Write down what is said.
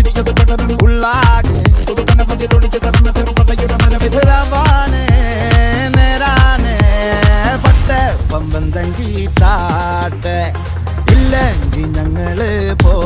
വകകളിൽ ഒരു ചിരിയത് പടർന്നു ഉള്ളാകെ പുതുതന പതിലൊളിച്ച് തന്ന ചെറുപടയുടെ മരവിധരാവാനേ നേരാനേ പട്ട പമ്പന്തങ്കി താട്ടെ ഇല്ലെങ്കിൽ ഞങ്ങള് പോട്ടെ